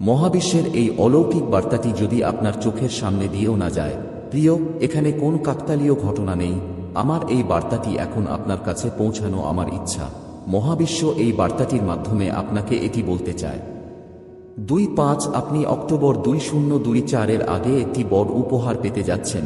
মহাবিশ্বের এই অলৌকিক বার্তাটি যদি আপনার চোখের সামনে দিয়েও না যায়, প্রিয়, এখানে কোন কাকতালীয় ঘটনা নেই। আমার এই বার্তাটি এখন আপনার কাছে পৌঁছানো আমার ইচ্ছা। মহাবিশ্ব এই বার্তাটির মাধ্যমে আপনাকে এটি বলতে চায়। দুই পাঁচ, আপনি অক্টোবর দুই শূন্য দুই চারের আগে একটি বড় উপহার পেতে যাচ্ছেন।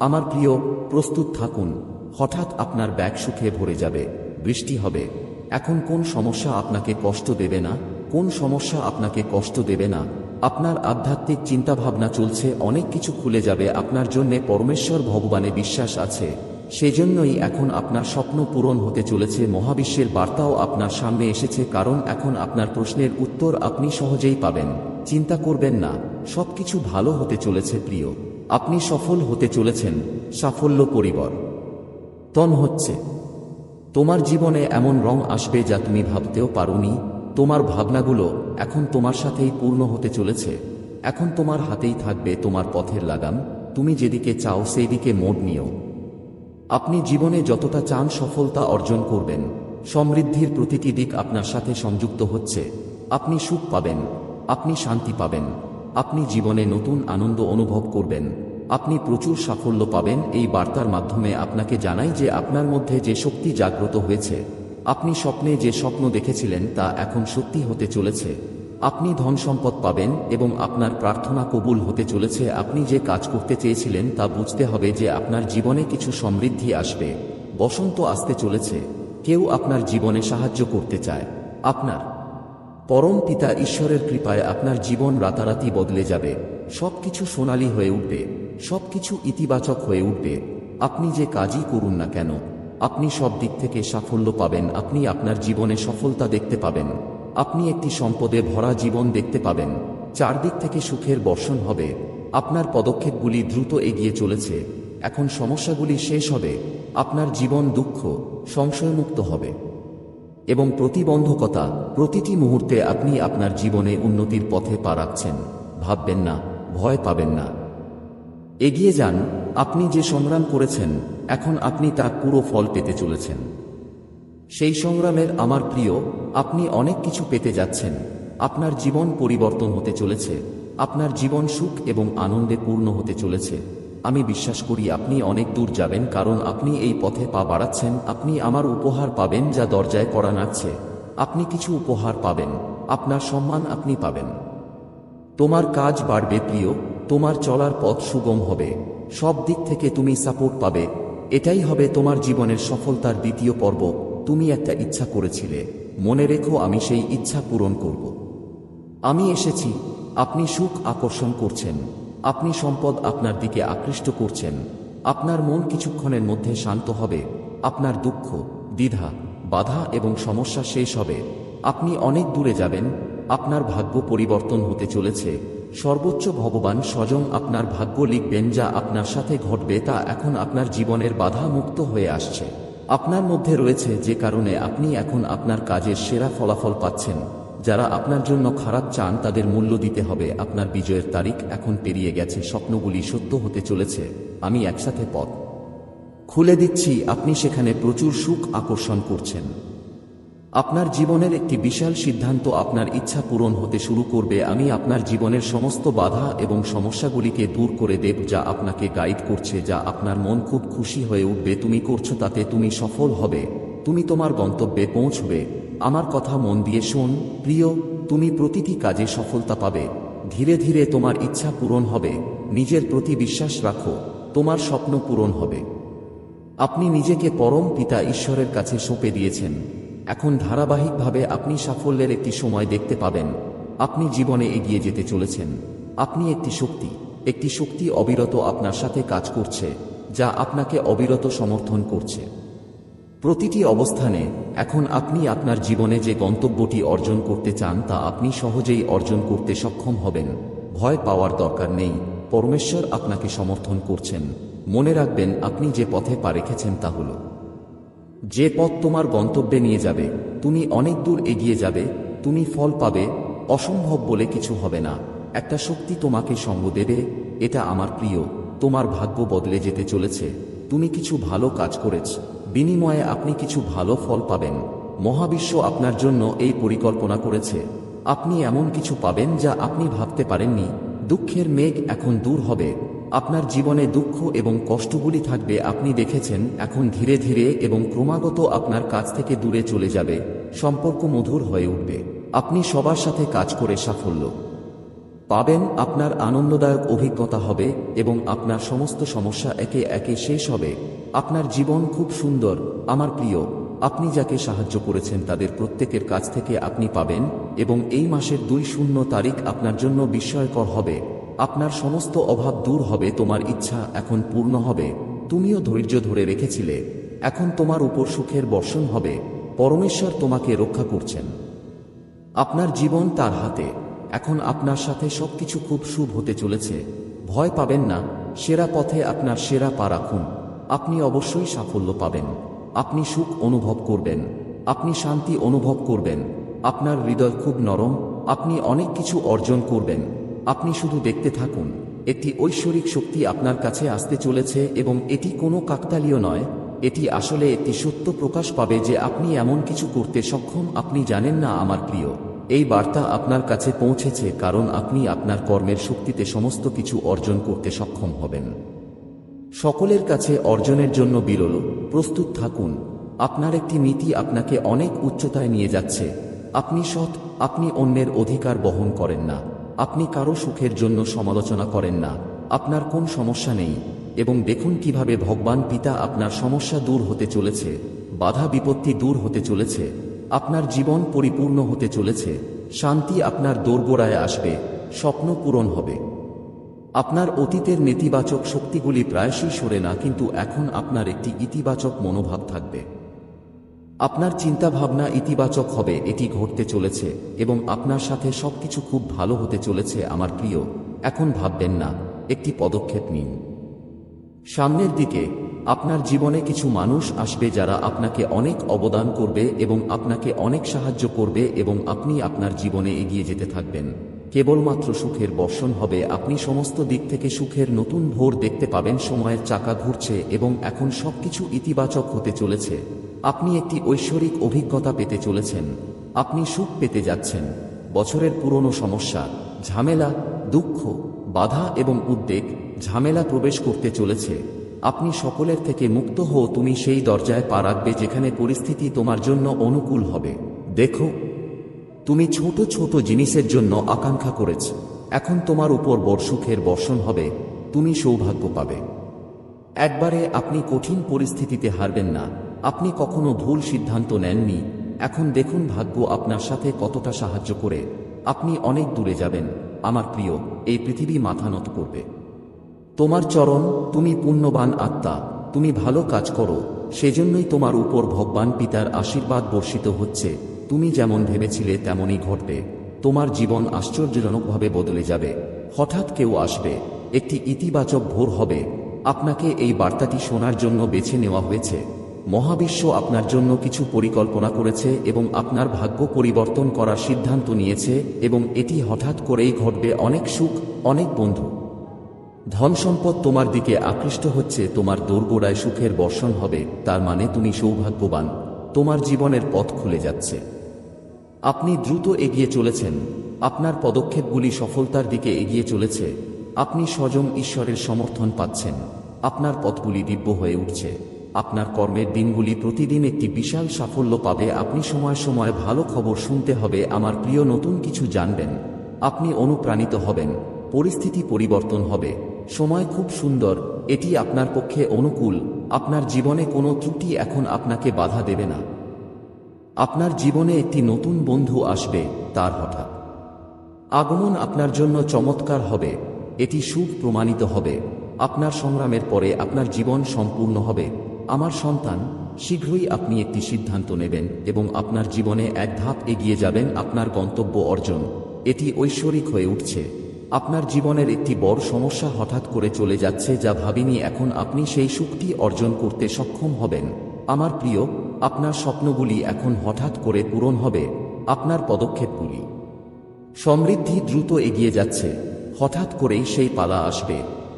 আমার প্রিয়, প্রস্তুত থাকুন। হঠাৎ আপনার ব্যাগ সুখে ভরে যাবে। বৃষ্টি হবে। এখন কোন সমস্যা আপনাকে কষ্ট দেবে না? কোন সমস্যা আপনাকে কষ্ট দেবে না। আপনার আধ্যাত্মিক চিন্তাভাবনা চলছে, অনেক কিছু খুলে যাবে, আপনার জন্যে পরমেশ্বর ভগবানে বিশ্বাস আছে। সেজন্যই এখন আপনার স্বপ্ন পূরণ হতে চলেছে, মহাবিশ্বের বার্তাও আপনার সামনে এসেছে, কারণ এখন আপনার প্রশ্নের উত্তর আপনি সহজেই পাবেন। চিন্তা করবেন না, সবকিছু ভালো হতে চলেছে প্রিয়। আপনি সফল হতে চলেছেন, সাফল্য পরিবর। তন হচ্ছে, তোমার জীবনে এমন রং আসবে যা তুমি ভাবতেও পারোনি তোমার ভাবনাগুলো এখন তোমার সাথেই পূর্ণ হতে চলেছে। এখন তোমার হাতেই থাকবে তোমার পথের লাগাম। তুমি যেদিকে চাও সেই দিকে মোড় নিও। আপনি জীবনে যতটা চান সফলতা অর্জন করবেন। সমৃদ্ধির প্রতিটি দিক আপনার সাথে সংযুক্ত হচ্ছে। আপনি সুখ পাবেন। আপনি শান্তি পাবেন। আপনি জীবনে নতুন আনন্দ অনুভব করবেন। আপনি প্রচুর সাফল্য পাবেন। এই বার্তার মাধ্যমে আপনাকে জানাই যে আপনার মধ্যে যে শক্তি জাগ্রত হয়েছে আপনি স্বপ্নে যে স্বপ্ন দেখেছিলেন তা এখন সত্যি হতে চলেছে। আপনি ধন সম্পদ পাবেন এবং আপনার প্রার্থনা কবুল হতে চলেছে। আপনি যে কাজ করতে চেয়েছিলেন তা বুঝতে হবে যে আপনার জীবনে কিছু সমৃদ্ধি আসবে। বসন্ত আসতে চলেছে। কেউ আপনার জীবনে সাহায্য করতে চায়। আপনার পরম পিতা ঈশ্বরের কৃপায় আপনার জীবন রাতারাতি বদলে যাবে। সবকিছু সোনালি হয়ে উঠবে। সবকিছু ইতিবাচক হয়ে উঠবে। আপনি যে কাজই করুন না কেন আপনি সব দিক থেকে সাফল্য পাবেন। আপনি আপনার জীবনে সফলতা দেখতে পাবেন। আপনি একটি সম্পদে ভরা জীবন দেখতে পাবেন। চারদিক থেকে সুখের বর্ষণ হবে। আপনার পদক্ষেপগুলি দ্রুত এগিয়ে চলেছে। এখন সমস্যাগুলি শেষ হবে। আপনার জীবন দুঃখ, সংশয়মুক্ত হবে। এবং প্রতিবন্ধকতা, প্রতিটি মুহূর্তে আপনি আপনার জীবনে উন্নতির পথে পা রাখছেন। ভাববেন না, ভয় পাবেন না। এগিয়ে যান, আপনি যে সংগ্রাম করেছেন, এখন আপনি তার পুরো ফল পেতে চলেছেন। সেই সংগ্রামের আমার প্রিয়, আপনি অনেক কিছু পেতে যাচ্ছেন, আপনার জীবন পরিবর্তন হতে চলেছে, আপনার জীবন সুখ এবং আনন্দে পূর্ণ হতে চলেছে। আমি বিশ্বাস করি আপনি অনেক দূর যাবেন, কারণ আপনি এই পথে পা বাড়াচ্ছেন, আপনি আমার উপহার পাবেন যা দরজায় করা নাচ্ছে। আপনি কিছু উপহার পাবেন, আপনার সম্মান আপনি পাবেন। তোমার কাজ বাড়বে প্রিয় তোমার চলার পথ সুগম হবে। সব দিক থেকে তুমি সাপোর্ট পাবে। এটাই হবে তোমার জীবনের সফলতার দ্বিতীয় পর্ব। তুমি একটা ইচ্ছা করেছিলে। মনে রেখো, আমি সেই ইচ্ছা পূরণ করব। আমি এসেছি। আপনি সুখ আকর্ষণ করছেন। আপনি সম্পদ আপনার দিকে আকৃষ্ট করছেন। আপনার মন কিছুক্ষণের মধ্যে শান্ত হবে। আপনার দুঃখ, দ্বিধা, বাধা এবং সমস্যা শেষ হবে। আপনি অনেক দূরে যাবেন। আপনার ভাগ্য পরিবর্তন হতে চলেছে। সর্বোচ্চ ভগবান স্বয়ং আপনার ভাগ্য লিখবেন যা আপনার সাথে ঘটবে তা এখন আপনার জীবনের বাধা মুক্ত হয়ে আসছে। আপনার মধ্যে রয়েছে যে কারণে আপনি এখন আপনার কাজের সেরা ফলাফল পাচ্ছেন। যারা আপনার জন্য খারাপ চান, তাদের মূল্য দিতে হবে। আপনার বিজয়ের তারিখ এখন পেরিয়ে গেছে, স্বপ্নগুলি সত্য হতে চলেছে। আমি একসাথে পথ খুলে দিচ্ছি। আপনি সেখানে প্রচুর সুখ আকর্ষণ করছেন। আপনার জীবনের একটি বিশাল সিদ্ধান্ত আপনার ইচ্ছা পূরণ হতে শুরু করবে। আমি আপনার জীবনের সমস্ত বাধা এবং সমস্যাগুলিকে দূর করে দেব যা আপনাকে গাইড করছে, যা আপনার মন খুব খুশি হয়ে উঠবে। তুমি করছ তাতে তুমি সফল হবে। তুমি তোমার গন্তব্যে পৌঁছবে। আমার কথা মন দিয়ে শোন। প্রিয়, তুমি প্রতিটি কাজে সফলতা পাবে। ধীরে ধীরে তোমার ইচ্ছা পূরণ হবে। নিজের প্রতি বিশ্বাস রাখো। তোমার স্বপ্ন পূরণ হবে। আপনি নিজেকে পরম পিতা ঈশ্বরের কাছে সঁপে দিয়েছেন। এখন ধারাবাহিকভাবে আপনি সাফল্যের একটি সময় দেখতে পাবেন। আপনি জীবনে এগিয়ে যেতে চলেছেন। আপনি একটি শক্তি একটি শক্তি অবিরত আপনার সাথে কাজ করছে, যা আপনাকে অবিরত সমর্থন করছে। প্রতিটি অবস্থানে এখন আপনি আপনার জীবনে যে গন্তব্যটি অর্জন করতে চান তা আপনি সহজেই অর্জন করতে সক্ষম হবেন। ভয় পাওয়ার দরকার নেই। পরমেশ্বর আপনাকে সমর্থন করছেন। মনে রাখবেন আপনি যে পথে পা রেখেছেন তা হল যে পথ তোমার গন্তব্যে নিয়ে যাবে, তুমি অনেক দূর এগিয়ে যাবে, তুমি ফল পাবে, অসম্ভব বলে কিছু হবে না। একটা শক্তি তোমাকে সঙ্গ দেবে, এটা আমার প্রিয়, তোমার ভাগ্য বদলে যেতে চলেছে। তুমি কিছু ভালো কাজ করেছ, বিনিময়ে আপনি কিছু ভালো ফল পাবেন। মহাবিশ্ব আপনার জন্য এই পরিকল্পনা করেছে। আপনি এমন কিছু পাবেন যা আপনি ভাবতে পারেননি। দুঃখের মেঘ এখন দূর হবে। আপনার জীবনে দুঃখ এবং কষ্টগুলি থাকবে, আপনি দেখেছেন, এখন ধীরে ধীরে এবং ক্রমাগত আপনার কাছ থেকে দূরে চলে যাবে, সম্পর্ক মধুর হয়ে উঠবে। আপনি সবার সাথে কাজ করে সাফল্য পাবেন, আপনার আনন্দদায়ক অভিজ্ঞতা হবে এবং আপনার সমস্ত সমস্যা একে একে শেষ হবে। আপনার জীবন খুব সুন্দর, আমার প্রিয়, আপনি যাকে সাহায্য করেছেন তাদের প্রত্যেকের কাছ থেকে আপনি পাবেন এবং এই মাসের দুই শূন্য তারিখ আপনার জন্য বিস্ময়কর হবে। আপনার সমস্ত অভাব দূর হবে, তোমার ইচ্ছা এখন পূর্ণ হবে। তুমিও ধৈর্য ধরে রেখেছিলে, এখন তোমার উপর সুখের বর্ষণ হবে, পরমেশ্বর তোমাকে রক্ষা করছেন। আপনার জীবন তার হাতে, এখন আপনার সাথে সবকিছু খুব শুভ হতে চলেছে। ভয় পাবেন না, সেরা পথে আপনার সেরা পা রাখুন। আপনি অবশ্যই সাফল্য পাবেন। আপনি সুখ অনুভব করবেন। আপনি শান্তি অনুভব করবেন। আপনার হৃদয় খুব নরম, আপনি অনেক কিছু অর্জন করবেন। আপনি শুধু দেখতে থাকুন, একটি ঐশ্বরিক শক্তি আপনার কাছে আসতে চলেছে এবং এটি কোনো কাকতালীয় নয়, এটি আসলে একটি সত্য প্রকাশ পাবে যে আপনি এমন কিছু করতে সক্ষম, আপনি জানেন না আমার প্রিয়। এই বার্তা আপনার কাছে পৌঁছেছে কারণ আপনি আপনার কর্মের শক্তিতে সমস্ত কিছু অর্জন করতে সক্ষম হবেন। সকলের কাছে অর্জনের জন্য বিরল, প্রস্তুত থাকুন। আপনার একটি নীতি আপনাকে অনেক উচ্চতায় নিয়ে যাচ্ছে। আপনি সৎ, আপনি অন্যের অধিকার বহন করেন না। আপনি কারও সুখের জন্য সমালোচনা করেন না। আপনার কোন সমস্যা নেই, এবং দেখুন কীভাবে ভগবান পিতা আপনার সমস্যা দূর হতে চলেছে, বাধা বিপত্তি দূর হতে চলেছে, আপনার জীবন পরিপূর্ণ হতে চলেছে, শান্তি আপনার দোরগোড়ায় আসবে, স্বপ্ন পূরণ হবে। আপনার অতীতের নেতিবাচক শক্তিগুলি প্রায়শই সরে না, কিন্তু এখন আপনার একটি ইতিবাচক মনোভাব থাকবে। আপনার চিন্তাভাবনা ইতিবাচক হবে, এটি ঘটতে চলেছে, এবং আপনার সাথে সবকিছু খুব ভালো হতে চলেছে, আমার প্রিয়। এখন ভাববেন না, একটি পদক্ষেপ নিন। সামনের দিকে, আপনার জীবনে কিছু মানুষ আসবে যারা আপনাকে অনেক অবদান করবে এবং আপনাকে অনেক সাহায্য করবে এবং আপনি আপনার জীবনে এগিয়ে যেতে থাকবেন। কেবলমাত্র সুখের বর্ষণ হবে, আপনি সমস্ত দিক থেকে সুখের নতুন ভোর দেখতে পাবেন, সময়ের চাকা ঘুরছে, এবং এখন সবকিছু ইতিবাচক হতে চলেছে। আপনি একটি ঐশ্বরিক অভিজ্ঞতা পেতে চলেছেন। আপনি সুখ পেতে যাচ্ছেন। বছরের পুরনো সমস্যা, ঝামেলা, দুঃখ, বাধা এবং উদ্বেগ, ঝামেলা প্রবেশ করতে চলেছে। আপনি সকলের থেকে মুক্ত হও, তুমি সেই দরজায় পা রাখবে যেখানে পরিস্থিতি তোমার জন্য অনুকূল হবে। দেখো, তুমি ছোট ছোট জিনিসের জন্য আকাঙ্ক্ষা করেছ। এখন তোমার উপর বর্ষুখের বর্ষণ হবে, তুমি সৌভাগ্য পাবে। একবারে আপনি কঠিন পরিস্থিতিতে হারবেন না। আপনি কখনো ভুল সিদ্ধান্ত নেননি? এখন দেখুন ভাগ্য আপনার সাথে কতটা সাহায্য করে। আপনি অনেক দূরে যাবেন। আমার প্রিয়, এই পৃথিবী মাথা নত করবে। তোমার চরণ, তুমি পুণ্যবান আত্মা, তুমি ভালো কাজ করো। সেজন্যই তোমার উপর ভগবান পিতার আশীর্বাদ বর্ষিত হচ্ছে। তুমি যেমন ভেবেছিলে, তেমনই ঘটবে। তোমার জীবন আশ্চর্যজনকভাবে বদলে যাবে। হঠাৎ কেউ আসবে। একটি ইতিবাচক ভোর হবে। আপনাকে এই বার্তাটি শোনার জন্য বেছে নেওয়া হয়েছে। মহাবিশ্ব আপনার জন্য কিছু পরিকল্পনা করেছে এবং আপনার ভাগ্য পরিবর্তন করার সিদ্ধান্ত নিয়েছে এবং এটি হঠাৎ করেই ঘটবে অনেক সুখ, অনেক বন্ধু। ধন সম্পদ তোমার দিকে আকৃষ্ট হচ্ছে, তোমার দোরগোড়ায় সুখের বর্ষণ হবে, তার মানে তুমি সৌভাগ্যবান, তোমার জীবনের পথ খুলে যাচ্ছে। আপনি দ্রুত এগিয়ে চলেছেন, আপনার পদক্ষেপগুলি সফলতার দিকে এগিয়ে চলেছে, আপনি স্বয়ং ঈশ্বরের সমর্থন পাচ্ছেন, আপনার পথগুলি দিব্য হয়ে উঠছে। আপনার কর্মের দিনগুলি প্রতিদিন একটি বিশাল সাফল্য পাবে। আপনি সময় সময় ভালো খবর শুনতে হবে। আমার প্রিয় নতুন কিছু জানবেন। আপনি অনুপ্রাণিত হবেন। পরিস্থিতি পরিবর্তন হবে। সময় খুব সুন্দর। এটি আপনার পক্ষে অনুকূল। আপনার জীবনে কোনো ত্রুটি এখন আপনাকে বাধা দেবে না। আপনার জীবনে একটি নতুন বন্ধু আসবে, তার হঠাৎ। আগমন আপনার জন্য চমৎকার হবে। এটি সুখ প্রমাণিত হবে। আপনার সংগ্রামের পরে আপনার জীবন সম্পূর্ণ হবে। আমার সন্তান, শীঘ্রই আপনি একটি সিদ্ধান্ত নেবেন এবং আপনার জীবনে এক ধাপ এগিয়ে যাবেন আপনার গন্তব্য অর্জন। এটি ঐশ্বরিক হয়ে উঠছে। আপনার জীবনের একটি বড় সমস্যা হঠাৎ করে চলে যাচ্ছে যা ভাবিনি এখন আপনি সেই সুখটি অর্জন করতে সক্ষম হবেন। আমার প্রিয়, আপনার স্বপ্নগুলি এখন হঠাৎ করে পূরণ হবে। আপনার পদক্ষেপগুলি সমৃদ্ধি দ্রুত এগিয়ে যাচ্ছে। হঠাৎ করেই সেই পালা আসবে।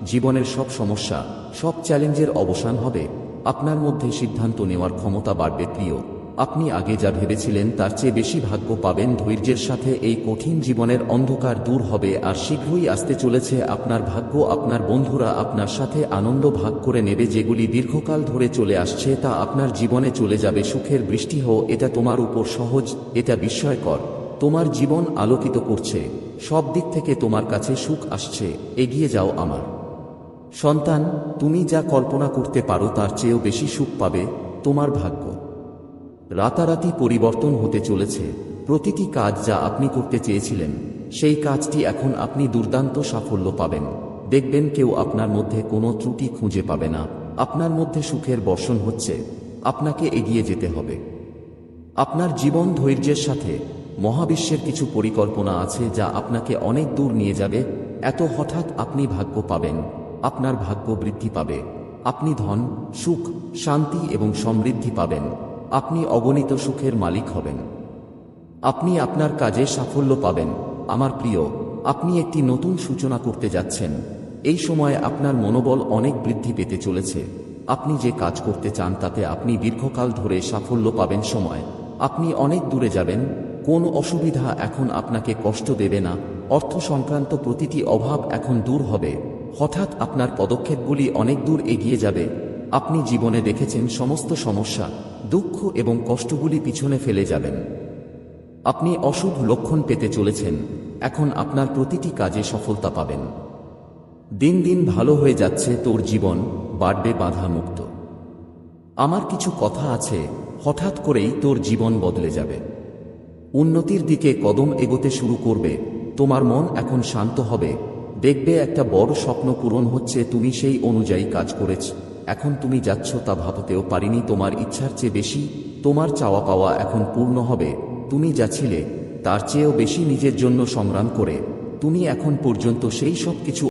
জীবনের সব সমস্যা, সব চ্যালেঞ্জের অবসান হবে। আপনার মধ্যে সিদ্ধান্ত নেওয়ার ক্ষমতা বাড়বে, প্রিয়। আপনি আগে যা ভেবেছিলেন তার চেয়ে বেশি ভাগ্য পাবেন ধৈর্যের সাথে এই কঠিন জীবনের অন্ধকার দূর হবে আর শীঘ্রই আসতে চলেছে আপনার ভাগ্য, আপনার বন্ধুরা আপনার সাথে আনন্দ ভাগ করে নেবে যেগুলি দীর্ঘকাল ধরে চলে আসছে তা আপনার জীবনে চলে যাবে। সুখের বৃষ্টি হো এটা তোমার উপর সহজ, এটা বিস্ময়কর। তোমার জীবন আলোকিত করছে। সব দিক থেকে তোমার কাছে সুখ আসছে। এগিয়ে যাও আমার। সন্তান, তুমি যা কল্পনা করতে পারো তার চেয়েও বেশি সুখ পাবে তোমার ভাগ্য। রাতারাতি পরিবর্তন হতে চলেছে। প্রতিটি কাজ যা আপনি করতে চেয়েছিলেন, সেই কাজটি এখন আপনি দুর্দান্ত সাফল্য পাবেন। দেখবেন কেউ আপনার মধ্যে কোনো ত্রুটি খুঁজে পাবে না। আপনার মধ্যে সুখের বর্ষণ হচ্ছে। আপনাকে এগিয়ে যেতে হবে। আপনার জীবন ধৈর্যের সাথে মহাবিশ্বের কিছু পরিকল্পনা আছে যা আপনাকে অনেক দূর নিয়ে যাবে। এত হঠাৎ আপনি ভাগ্য পাবেন। আপনার ভাগ্য বৃদ্ধি পাবে। আপনি ধন, সুখ, শান্তি এবং সমৃদ্ধি পাবেন। আপনি অগণিত সুখের মালিক হবেন। আপনি আপনার কাজে সাফল্য পাবেন। আমার প্রিয়, আপনি একটি নতুন সূচনা করতে যাচ্ছেন। এই সময়ে আপনার মনোবল অনেক বৃদ্ধি পেতে চলেছে। আপনি যে কাজ করতে চান তাতে আপনি দীর্ঘকাল ধরে সাফল্য পাবেন সময়। আপনি অনেক দূরে যাবেন। কোন অসুবিধা এখন আপনাকে কষ্ট দেবে না। অর্থ সংক্রান্ত প্রতিটি অভাব এখন দূর হবে। হঠাৎ আপনার পদক্ষেপগুলি অনেক দূর এগিয়ে যাবে। আপনি জীবনে দেখেছেন সমস্ত সমস্যা, দুঃখ এবং কষ্টগুলি পিছনে ফেলে যাবেন। আপনি অশুভ লক্ষণ পেতে চলেছেন। এখন আপনার প্রতিটি কাজে সফলতা পাবেন। দিন দিন ভালো হয়ে যাচ্ছে তোর জীবন, বাড়বে বাধা মুক্ত আমার কিছু কথা আছে, হঠাৎ করেই তোর জীবন বদলে যাবে। উন্নতির দিকে কদম এগোতে শুরু করবে, তোমার মন এখন শান্ত হবে। দেখবে একটা বড় স্বপ্ন পূরণ হচ্ছে, তুমি সেই অনুযায়ী কাজ করেছ। এখন তুমি যাচ্ছ তা ভাবতেও পারিনি, তোমার ইচ্ছার চেয়ে বেশি, তোমার চাওয়া পাওয়া এখন পূর্ণ হবে। তুমি যাচ্ছিলে তার চেয়েও বেশি নিজের জন্য সংগ্রাম করে। তুমি এখন পর্যন্ত সেই সব কিছু